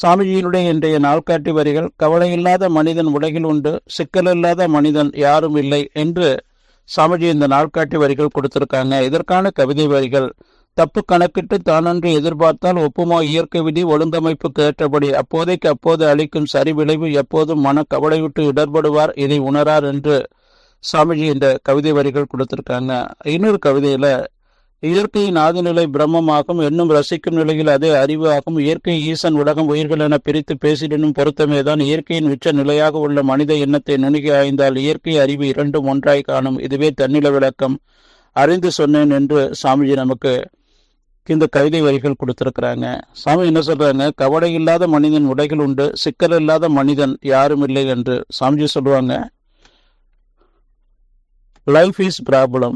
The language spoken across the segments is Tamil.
சாமிஜியினுடைய இன்றைய நாள்காட்டி வரிகள் கவலையில்லாத மனிதன் உலகில் உண்டு சிக்கலில்லாத மனிதன் யாரும் இல்லை என்று சாமிஜி இந்த நாள்காட்டி வரிகள் கொடுத்திருக்காங்க. இதற்கான கவிதை வரிகள் தப்பு கணக்கிட்டு தானன்று எதிர்பார்த்தால் ஒப்புமா இயற்கை விதி ஒழுங்கமைப்புக்கு ஏற்றபடி அப்போதைக்கு அப்போது அளிக்கும் சரி விளைவு எப்போதும் மன கவலையுட்டு இடர்படுவார் இதை உணரார் என்று சாமிஜி இந்த கவிதை வரிகள் கொடுத்திருக்காங்க. இன்னொரு கவிதையில இயற்கையின் ஆதிநிலை பிரம்மமாகும். என்னும் ரசிக்கும் நிலையில் அது அறிவு ஆகும் இயற்கை ஈசன் உலகம் உயிர்கள் என பிரித்து பேசிடனும் பொருத்தமேதான். இயற்கையின் உச்ச நிலையாக உள்ள மனித எண்ணத்தை நுணுகி ஆய்ந்தால் இயற்கை அறிவு இரண்டும் ஒன்றாய் காணும். இதுவே தன்னில விளக்கம். அறிந்து சொன்னேன் என்று சாமிஜி நமக்கு இந்த கவிதை வரிகள் கொடுத்துருக்குறாங்க. சாமி என்ன சொல்றாங்க? கவலை இல்லாத மனிதன் உடைகள் உண்டு. சிக்கல் இல்லாத மனிதன் யாரும் இல்லை என்று சாமிஜி சொல்லுவாங்க. லைஃப் இஸ் ப்ராப்ளம்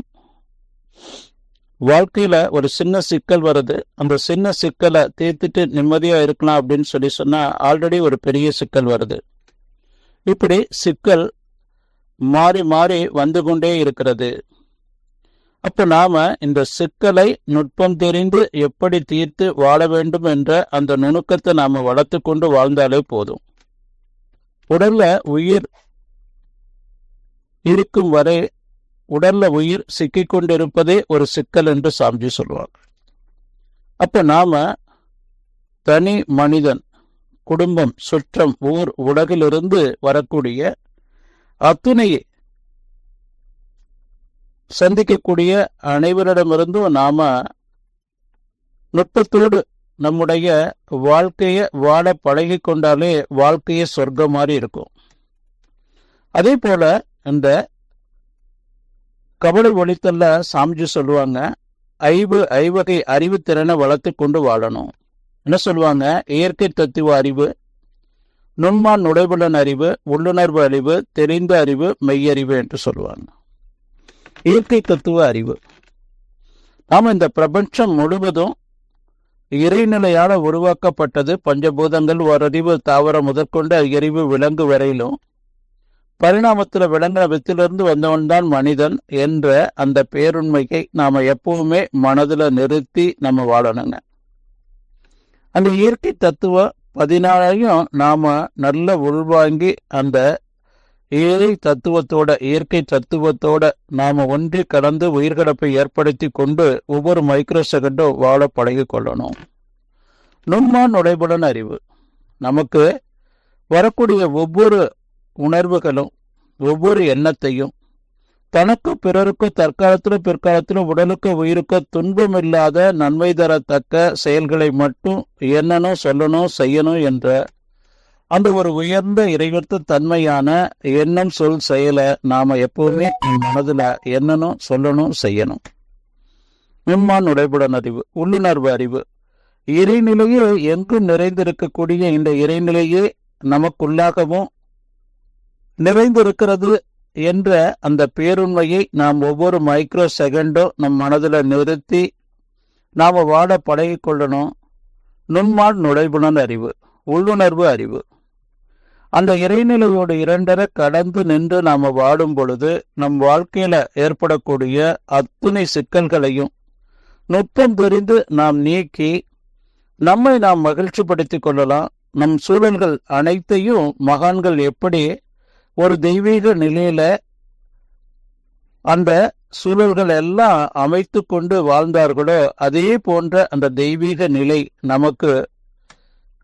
வாழ்க்கையில ஒரு சின்ன சிக்கல் வருது. அந்த சின்ன சிக்கலை தீர்த்துட்டு நிம்மதியா இருக்கலாம் அப்படின்னு சொல்லி சொன்னா ஆல்ரெடி ஒரு பெரிய சிக்கல் வருது. இப்படி சிக்கல் மாறி மாறி வந்து கொண்டே இருக்கிறது. அப்ப நாம இந்த சிக்கலை நுட்பம் தெரிந்து எப்படி தீர்த்து வாழ வேண்டும் என்ற அந்த நுணுக்கத்தை நாம வளர்த்து கொண்டு வாழ்ந்தாலே போதும். உடல்ல உயிர் இருக்கும் வரை உடல்ல உயிர் சிக்கி கொண்டிருப்பதே ஒரு சிக்கல் என்று சாமிஜி சொல்லுவாங்க அப்ப நாம தனி மனிதன் குடும்பம் சுற்றம் ஊர் உலகிலிருந்து வரக்கூடிய அத்துணையை சந்திக்கக்கூடிய அனைவரிடமிருந்தும் நாம நுட்பத்தோடு நம்முடைய வாழ்க்கையை வாழ பழகி கொண்டாலே வாழ்க்கையே சொர்க்கம் மாதிரி இருக்கும். அதே போல இந்த கபடி ஒழித்தல்ல சாமிஜி சொல்லுவாங்க. ஐவு ஐவகை அறிவு திறனை வளர்த்து கொண்டு வாழணும். என்ன சொல்லுவாங்க? இயற்கை தத்துவ அறிவு நுண்மான் நுழைவுடன் அறிவு உள்ளுணர்வு அறிவு தெரிந்த அறிவு மெய்யறிவு என்று சொல்லுவாங்க. இயற்கை தத்துவ அறிவு. நாம் இந்த பிரபஞ்சம் முழுவதும் இறைநிலையால் உருவாக்கப்பட்டது. பஞ்சபூதங்கள் ஒரு அறிவு தாவரம் முதற்கொண்டு அறிவு விலங்கு வரையிலும் பரிணாமத்தில் விளங்குற வித்திலிருந்து வந்தவன் தான் மனிதன் என்ற அந்த பேருண்மையை நாம எப்பவுமே மனதில் நிறுத்தி நம்ம வாழணுங்க. அந்த இயற்கை தத்துவ பதினாலையும் நாம நல்ல உள்வாங்கி அந்த இயற்கை தத்துவத்தோட இயற்கை தத்துவத்தோட நாம ஒன்றி கலந்து உயிர்கடப்பை ஏற்படுத்தி கொண்டு ஒவ்வொரு மைக்ரோ செகண்டும் வாழ பழகி கொள்ளணும். நுண்மா நுழைபுடன் அறிவு. நமக்கு வரக்கூடிய ஒவ்வொரு உணர்வுகளும் ஒவ்வொரு எண்ணத்தையும் தனக்கு பிறருக்கு தற்காலத்திலும் பிற்காலத்திலும் உடலுக்கு உயிருக்க துன்பம் இல்லாத நன்மை தரத்தக்க செயல்களை மட்டும் எண்ணணும் சொல்லணும் செய்யணும் என்ற அந்த ஒரு உயர்ந்த இறைவர்த்து தன்மையான எண்ணம் சொல் செயலை நாம எப்போவுமே மனதில் எண்ணணும் சொல்லணும் செய்யணும். மிம்மான் உடைபுடன் அறிவு உள்ளுணர்வு அறிவு. இறைநிலையில் எங்கும் நிறைந்திருக்கக்கூடிய இந்த இறைநிலையே நமக்குள்ளாகவும் நிறைந்திருக்கிறது என்ற அந்த பேருண்மையை நாம் ஒவ்வொரு மைக்ரோ செகண்டும் நம் மனதில் நிறுத்தி நாம் வாழ பழகிக்கொள்ளணும். நுண்மான் நுழைவுணர் அறிவு உள்ளுணர்வு அறிவு. அந்த இறைநிலையோடு இரண்டரை கடந்து நின்று நாம் வாடும் பொழுது நம் வாழ்க்கையில் ஏற்படக்கூடிய அத்துணை சிக்கல்களையும் நுட்பம் தெரிந்து நாம் நீக்கி நம்மை நாம் மகிழ்ச்சிப்படுத்திக் கொள்ளலாம். நம் சூழல்கள் அனைத்தையும் மகான்கள் எப்படி ஒரு தெய்வீக நிலையில அந்த சூழல்கள் எல்லாம் அமைத்து கொண்டு வாழ்ந்தார்களோ அதே போன்ற அந்த தெய்வீக நிலை நமக்கு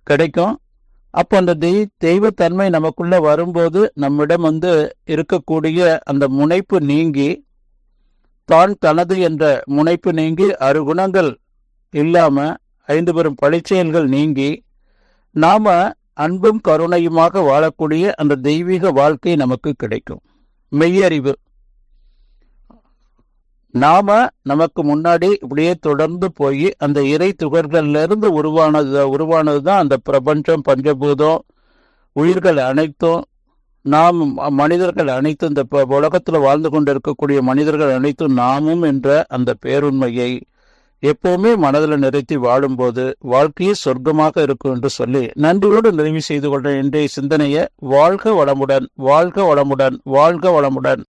கிடைக்கும். அப்போ அந்த தெய் தெய்வத்தன்மை நமக்குள்ள வரும்போது நம்மிடம் வந்து இருக்கக்கூடிய அந்த முனைப்பு நீங்கி தான் தனது என்ற முனைப்பு நீங்கி அறுகுணங்கள் இல்லாம ஐந்து பெரும் பழிச்செயல்கள் நீங்கி நாம அன்பும் கருணையுமாக வாழக்கூடிய அந்த தெய்வீக வாழ்க்கை நமக்கு கிடைக்கும். மெய்யறிவு. நாம நமக்கு முன்னாடி இப்படியே தொடர்ந்து போய் அந்த இறை துகள்கள்ல இருந்து உருவானது உருவானது தான் அந்த பிரபஞ்சம் பஞ்சபூதம் உயிர்கள் அனைத்தும். நாம் மனிதர்கள் அனைத்தும் இந்த ப- உலகத்துல வாழ்ந்து கொண்டிருக்கக்கூடிய மனிதர்கள் அனைத்தும் நாமும் என்ற அந்த பேருண்மையை எப்பவுமே மனதில் நிறைத்தி வாழும்போது வாழ்க்கையே சொர்க்கமாக இருக்கும் என்று சொல்லி நன்றியோடு நிறைவு செய்து கொண்ட இன்றைய சிந்தனையை வாழ்க வளமுடன் வாழ்க வளமுடன் வாழ்க வளமுடன்.